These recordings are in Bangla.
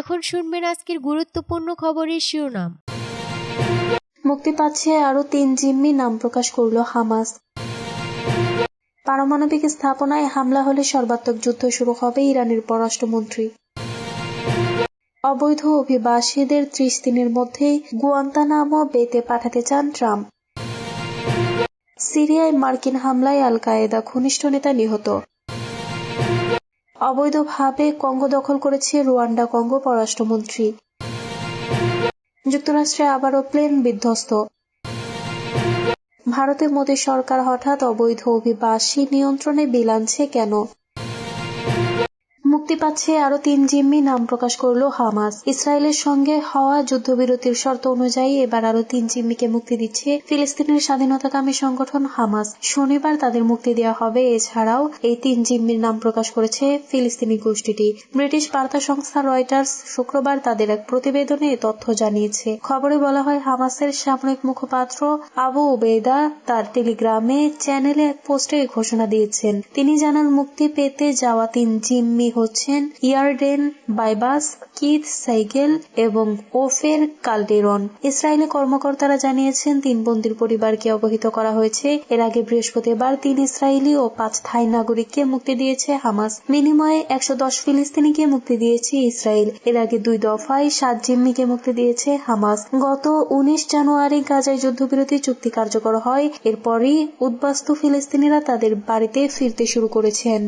এখন শুনবেন আজকের গুরুত্বপূর্ণ খবরের শিরোনাম। মুক্তি পাচ্ছে আরও তিন জিম্মি নাম প্রকাশ করল হামাস। পারমাণবিক স্থাপনায় হামলা হলে সর্বাত্মক যুদ্ধ শুরু হবে ইরানের পররাষ্ট্রমন্ত্রী। অবৈধ অভিবাসীদের ত্রিশ দিনের মধ্যেই গুয়ান্তানামো বেতে পাঠাতে চান ট্রাম্প। সিরিয়ায় মার্কিন হামলায় আল কায়েদা ঘনিষ্ঠ নেতা নিহত। অবৈধভাবে কঙ্গো দখল করেছে রুয়ান্ডা কঙ্গো পররাষ্ট্রমন্ত্রী। যুক্তরাষ্ট্রে আবারও প্লেন বিধ্বস্ত। ভারতের মোদী সরকার হঠাৎ অবৈধ অভিবাসী নিয়ন্ত্রণে বিল আনছে কেন? মুক্তি পাচ্ছে আরও তিন জিম্মি নাম প্রকাশ করল হামাস। ইসরায়েলের সঙ্গে হওয়া যুদ্ধবিরতির শর্ত অনুযায়ী এবার আরও তিন জিম্মিকে মুক্তি দিচ্ছে ফিলিস্তিনের স্বাধীনতাকামী সংগঠন হামাস। শনিবার তাদের মুক্তি দেওয়া হবে। এছাড়াও এই তিন জিম্মির নাম প্রকাশ করেছে ফিলিস্তিনি গোষ্ঠীটি। ব্রিটিশ বার্তা সংস্থা রয়টার্স শুক্রবার তাদের এক প্রতিবেদনে তথ্য জানিয়েছে। খবরে বলা হয়, হামাসের সামরিক মুখপাত্র আবু ওবেদা তার টেলিগ্রামে চ্যানেলে এক পোস্টে ঘোষণা দিয়েছেন। তিনি জানান, মুক্তি পেতে যাওয়া তিন জিম্মি হচ্ছেন ইয়ারডেন, বাইবাস, কিথ সাইকেল এবং ওফের কালডেরন। ইসরায়েলি কর্মকর্তারা জানিয়েছেন, তিন বন্দির পরিবারকে অবহিত করা হয়েছে। এর আগে বৃহস্পতিবার তিন ইসরায়েলি ও পাঁচ থাই নাগরিককে মুক্তি দিয়েছে হামাস। বিনিময়ে একশো দশ ফিলিস্তিনিকে মুক্তি দিয়েছে ইসরায়েল। এর আগে দুই দফায় সাত জিম্মিকে মুক্তি দিয়েছে হামাস। গত উনিশ জানুয়ারি গাজায় যুদ্ধবিরতি চুক্তি কার্যকর হয়। এরপরই উদ্বাস্তু ফিলিস্তিনিরা তাদের বাড়িতে ফিরতে শুরু করেছেন।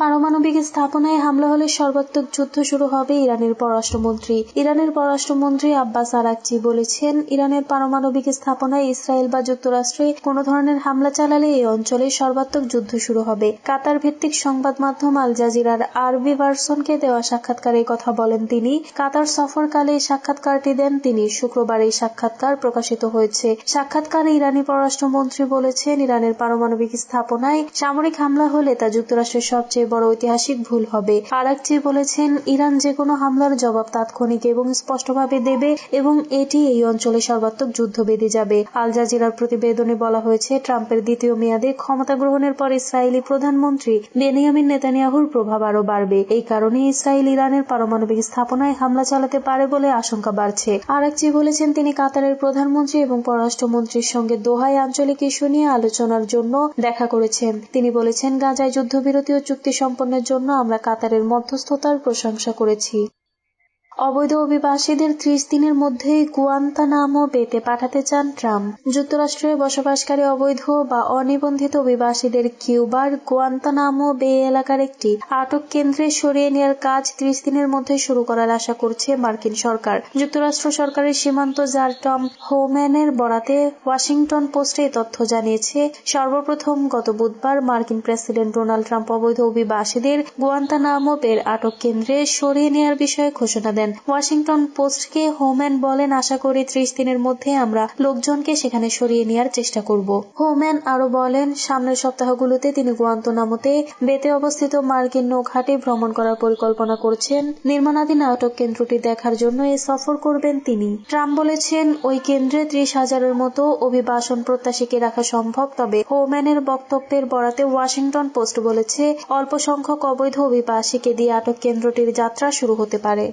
পারমাণবিক স্থাপনায় হামলা হলে সর্বাত্মক যুদ্ধ শুরু হবে ইরানের পররাষ্ট্রমন্ত্রী। ইরানের পররাষ্ট্রমন্ত্রী আব্বাস আরাকচি বলেছেন, ইরানের পারমাণবিক স্থাপনায় ইসরায়েল বা যুক্তরাষ্ট্রে কোনো ধরনের হামলা চালালে এই অঞ্চলে সর্বাত্মক যুদ্ধ শুরু হবে। কাতার ভিত্তিক সংবাদ মাধ্যম আল জাজিরার আরবি ভার্সনকে দেওয়া সাক্ষাৎকারে কথা বলেন তিনি। কাতার সফরকালে এই সাক্ষাৎকারটি দেন তিনি। শুক্রবার এই সাক্ষাৎকার প্রকাশিত হয়েছে। সাক্ষাৎকারে ইরানি পররাষ্ট্রমন্ত্রী বলেছেন, ইরানের পারমাণবিক স্থাপনায় সামরিক হামলা হলে তা যুক্তরাষ্ট্রের সবচেয়ে বড় ঐতিহাসিক ভুল হবে। আরাকচি বলেছেন, ইরান যে কোনো হামলার জবাব তাৎক্ষণিক এবং স্পষ্টভাবে দেবে এবং এটি এই অঞ্চলে সর্বাত্মক যুদ্ধ বেঁধে যাবে। আল জাজিরার প্রতিবেদনে বলা হয়েছে, ট্রাম্পের দ্বিতীয় মেয়াদে ক্ষমতা গ্রহণের পর ইসরায়েলি প্রধানমন্ত্রী বেনিয়ামিন নেতানিয়াহুর প্রভাব আরও বাড়বে। এই কারণে ইসরায়েল ইরানের পারমাণবিক স্থাপনায় হামলা চালাতে পারে বলে আশঙ্কা বাড়ছে। আরাকচি বলেছেন, তিনি কাতারের প্রধানমন্ত্রী এবং পররাষ্ট্রমন্ত্রীর সঙ্গে দোহায় আঞ্চলিক ইস্যু নিয়ে আলোচনার জন্য দেখা করেছেন। তিনি বলেছেন, গাজায় যুদ্ধবিরতি ও চুক্তি সম্পন্নের জন্য আমরা কাতারের মধ্যস্থতার প্রশংসা করেছি। অবৈধ অভিবাসীদের ত্রিশ দিনের মধ্যেই গুয়ান্তানামো বেতে পাঠাতে চান ট্রাম্প। যুক্তরাষ্ট্রে বসবাসকারী অবৈধ বা অনিবন্ধিত অভিবাসীদের কিউবার গুয়ান্তানামো বে এলাকার একটি আটক কেন্দ্রে সরিয়ে নেওয়ার কাজ ত্রিশ দিনের মধ্যে শুরু করার আশা করছে মার্কিন সরকার। যুক্তরাষ্ট্র সরকারের সীমান্ত জার টম হোম্যানের বরাতে ওয়াশিংটন পোস্টে তথ্য জানিয়েছে, সর্বপ্রথম গত বুধবার মার্কিন প্রেসিডেন্ট ডোনাল্ড ট্রাম্প অবৈধ অভিবাসীদের গুয়ান্তানামো বের আটক কেন্দ্রে সরিয়ে নেওয়ার বিষয়ে ঘোষণা দেন। ওয়াশিংটন পোস্টকে হোম্যান বলেন আশা করি ত্রিশ দিনের মধ্যে আমরা লোকজনকে সেখানে সরিয়ে নেওয়ার চেষ্টা করব। হোম্যান আরও বলেন, সামনের সপ্তাহগুলোতে তিনি গুয়ান্তনামোতে বেতে অবস্থিত মার্কিন নৌঘাটে ভ্রমণ করার পরিকল্পনা করছেন। নির্মাণাধীন আটক কেন্দ্রটি দেখার জন্য এ সফর করবেন তিনি। ট্রাম্প বলেছেন, ওই কেন্দ্রে ত্রিশ হাজারের মতো অভিবাসন প্রত্যাশীকে রাখা সম্ভব, তবে হোম্যানের বক্তব্যের বরাতে ওয়াশিংটন পোস্ট বলেছে, অল্প সংখ্যক অবৈধ অভিবাসীকে দিয়ে আটক কেন্দ্রটির যাত্রা শুরু হতে পারে।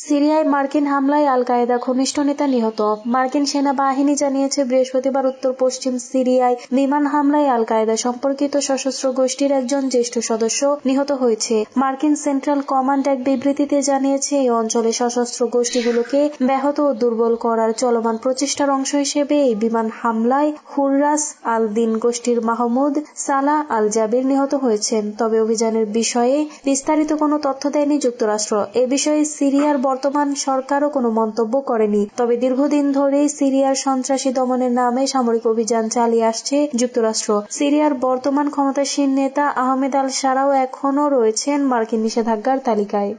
সিরিয়ায় মার্কিন হামলায় আল কায়েদা ঘনিষ্ঠ নেতা নিহত। মার্কিন সেনাবাহিনী জানিয়েছে, বৃহস্পতিবার উত্তর পশ্চিম সিরিয়ায় বিমান হামলায় আল কায়েদা সম্পর্কিত সশস্ত্র গোষ্ঠীর একজন জ্যেষ্ঠ সদস্য নিহত হয়েছে। মার্কিন সেন্ট্রাল কমান্ড এক বিবৃতিতে জানিয়েছে, এই অঞ্চলে সশস্ত্র গোষ্ঠীগুলোকে ব্যাহত ও দুর্বল করার চলমান প্রচেষ্টার অংশ হিসেবে এই বিমান হামলায় হুররাস আল দিন গোষ্ঠীর মাহমুদ সালা আল জাবির নিহত হয়েছেন। তবে অভিযানের বিষয়ে বিস্তারিত কোনো তথ্য দেয়নি যুক্তরাষ্ট্র। এ বিষয়ে সিরিয়ার বর্তমান সরকারও কোনো মন্তব্য করেনি। তবে দীর্ঘদিন ধরেই সিরিয়ার সন্ত্রাসী দমনের নামে সামরিক অভিযান চালিয়ে আসছে যুক্তরাষ্ট্র। সিরিয়ার বর্তমান ক্ষমতাসীন নেতা আহমেদ আল সারাও এখনও রয়েছেন মার্কিন নিষেধাজ্ঞার তালিকায়।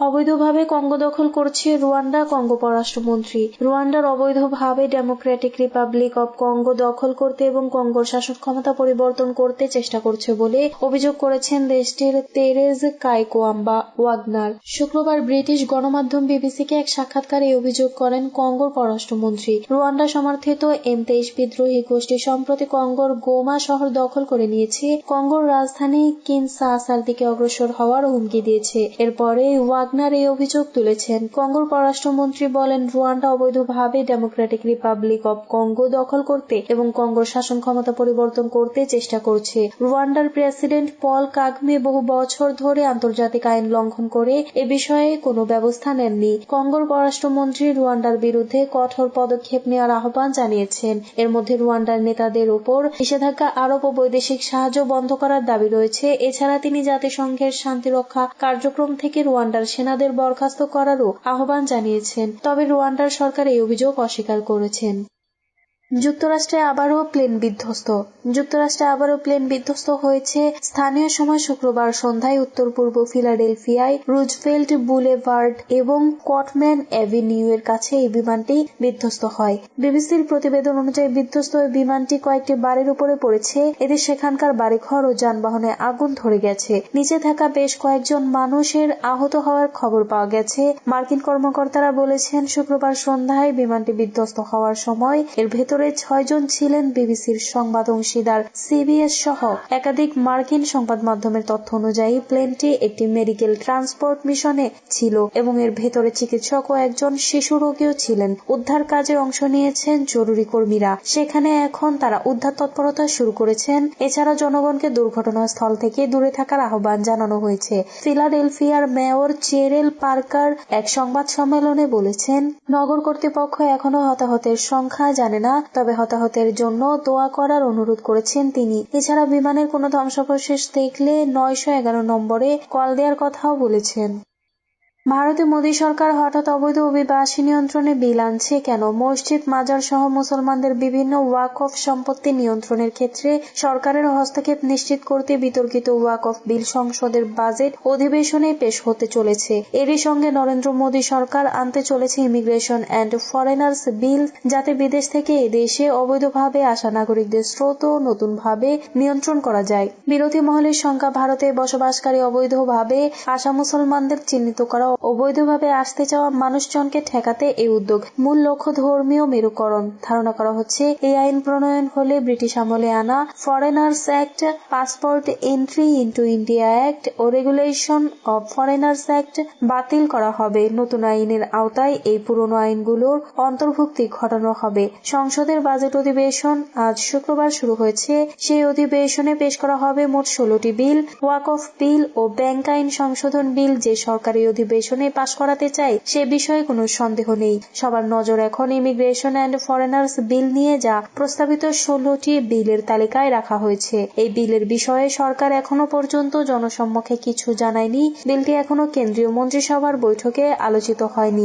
অবৈধভাবে কঙ্গো দখল করছে রুয়ান্ডা কঙ্গো পররাষ্ট্রমন্ত্রী। রুয়ান্ডার অবৈধভাবে ডেমোক্রেটিক রিপাবলিক অব কঙ্গো দখল করতে এবং কঙ্গোর শাসন ক্ষমতা পরিবর্তন করতে চেষ্টা করছে বলে অভিযোগ করেছেন দেশটির তেরেজ কাইকোয়াম্বা ওয়াগনার। শুক্রবার ব্রিটিশ গণমাধ্যম বিবিসিকে এক সাক্ষাৎকারে অভিযোগ করেন কঙ্গোর পররাষ্ট্রমন্ত্রী। রুয়ান্ডা সমর্থিত এম তেইশ বিদ্রোহী গোষ্ঠী সম্প্রতি কঙ্গোর গোমা শহর দখল করে নিয়েছে। কঙ্গোর রাজধানী কিনসাসার দিকে অগ্রসর হওয়ার হুমকি দিয়েছে। এরপরে ওয়াগ ওয়াগনার এই অভিযোগ তুলেছেন। কঙ্গোর পররাষ্ট্রমন্ত্রী বলেন, রুয়ান্ডা অবৈধভাবে ডেমোক্রেটিক রিপাবলিক অব কঙ্গো দখল করতে এবং কঙ্গোর শাসন ক্ষমতা পরিবর্তন করতে চেষ্টা করছে। রুয়ান্ডার প্রেসিডেন্ট পল কাগমে বহু বছর ধরে আন্তর্জাতিক আইন লঙ্ঘন করে এ বিষয়ে কোনো ব্যবস্থা নেননি। কঙ্গোর পররাষ্ট্রমন্ত্রী রুয়ান্ডার বিরুদ্ধে কঠোর পদক্ষেপ নেওয়ার আহ্বান জানিয়েছেন। এর মধ্যে রুয়ান্ডার নেতাদের উপর নিষেধাজ্ঞা, আরোপ ও বৈদেশিক সাহায্য বন্ধ করার দাবি রয়েছে। এছাড়া তিনি জাতিসংঘের শান্তিরক্ষা কার্যক্রম থেকে রুয়ান্ডার সেনাদের বরখাস্ত করারও আহ্বান জানিয়েছেন। তবে রুয়ান্ডার সরকার এই অভিযোগ অস্বীকার করেছেন। যুক্তরাষ্ট্রে আবারও প্লেন বিধ্বস্ত। যুক্তরাষ্ট্রে আবারও প্লেন বিধ্বস্ত হয়েছে স্থানীয় সময় শুক্রবার সন্ধ্যায় উত্তর পূর্ব ফিলাডেলফিয়ায় রুজফেল্ট বুলেভার্ড এবং কটম্যান অ্যাভিনিউ এর কাছে এই বিমানটি বিধ্বস্ত হয়। বিবিসির প্রতিবেদন অনুযায়ী বিধ্বস্ত ওই বিমানটি কয়েকটি বাড়ির উপরে পড়েছে। এতে সেখানকার বাড়িঘর ও যানবাহনে আগুন ধরে গেছে। নিচে থাকা বেশ কয়েকজন মানুষের আহত হওয়ার খবর পাওয়া গেছে। মার্কিন কর্মকর্তারা বলেছেন, শুক্রবার সন্ধ্যায় বিমানটি বিধ্বস্ত হওয়ার সময় এর ভেতরে ছয়জন ছিলেন বিবিসির সংবাদ অংশীদার, সিবিএস সহ একাধিক মার্কিন সংবাদ মাধ্যমের তথ্য অনুযায়ী প্লেনটি একটি মেডিকেল ট্রান্সপোর্ট মিশনে ছিল এবং এর ভেতরে চিকিৎসক ও একজন শিশু রোগীও ছিলেন। উদ্ধার কাজে অংশ নিয়েছেন জরুরি কর্মীরা। সেখানে এখন তারা উদ্ধার তৎপরতা শুরু করেছেন। এছাড়া জনগণকে দুর্ঘটনাস্থল থেকে দূরে থাকার আহ্বান জানানো হয়েছে। ফিলাডেলফিয়ার মেয়র চেরেল পার্কার এক সংবাদ সম্মেলনে বলেছেন, নগর কর্তৃপক্ষ এখনও হতাহতের সংখ্যা জানে না তবে হতাহতের জন্য দোয়া করার অনুরোধ করেছেন তিনি। এছাড়া বিমানের কোনো ধ্বংসাবশেষ দেখলে নয়শো এগারো নম্বরে কল দেওয়ার কথাও বলেছেন। ভারতে মোদী সরকার হঠাৎ অবৈধ অভিবাসী নিয়ন্ত্রণে বিল আনছে কেন? মসজিদ, মাজার সহ মুসলমানদের বিভিন্ন ওয়াকফ সম্পত্তি নিয়ন্ত্রণের ক্ষেত্রে সরকারের হস্তক্ষেপ নিশ্চিত করতে বিতর্কিত ওয়াকফ বিল সংসদের বাজেট অধিবেশনে পেশ হতে চলেছে। এরই সঙ্গে নরেন্দ্র মোদী সরকার আনতে চলেছে ইমিগ্রেশন অ্যান্ড ফরেনার্স বিল যাতে বিদেশ থেকে এদেশে অবৈধভাবে আসা নাগরিকদের স্রোত নতুনভাবে নিয়ন্ত্রণ করা যায়। বিরোধী মহলের সংখ্যা ভারতে বসবাসকারী অবৈধভাবে আসা মুসলমানদের চিহ্নিত করা অবৈধভাবে আসতে চাওয়া মানুষজনকে ঠেকাতে এই উদ্যোগ। মূল লক্ষ্য ধর্মীয় মেরুকরণ। ধারণা করা হচ্ছে, এই আইন প্রণয়ন হলে ব্রিটিশ আমলে আনা foreigners act passport entry into India act O regulation of foreigners act বাতিল করা হবে। নতুন আইনের আওতায় এই পুরনো আইনগুলোর অন্তর্ভুক্তি ঘটানো হবে। সংসদের বাজেট অধিবেশন আজ শুক্রবার শুরু হয়েছে। সেই অধিবেশনে পেশ করা হবে মোট ষোলোটি বিল, ওয়াকফ বিল ও ব্যাংক আইন সংশোধন বিল। যে সরকারি অধিবেশনে পাশ করাতে চায় সে বিষয়ে কোনো সন্দেহ নেই। সবার নজর এখন ইমিগ্রেশন অ্যান্ড ফরেনার্স বিল নিয়ে, যা প্রস্তাবিত ষোলোটি বিলের তালিকায় রাখা হয়েছে। এই বিলের বিষয়ে সরকার এখনও পর্যন্ত জনসম্মুখে কিছু জানায়নি। বিলটি এখনও কেন্দ্রীয় মন্ত্রিসভার বৈঠকে আলোচিত হয়নি।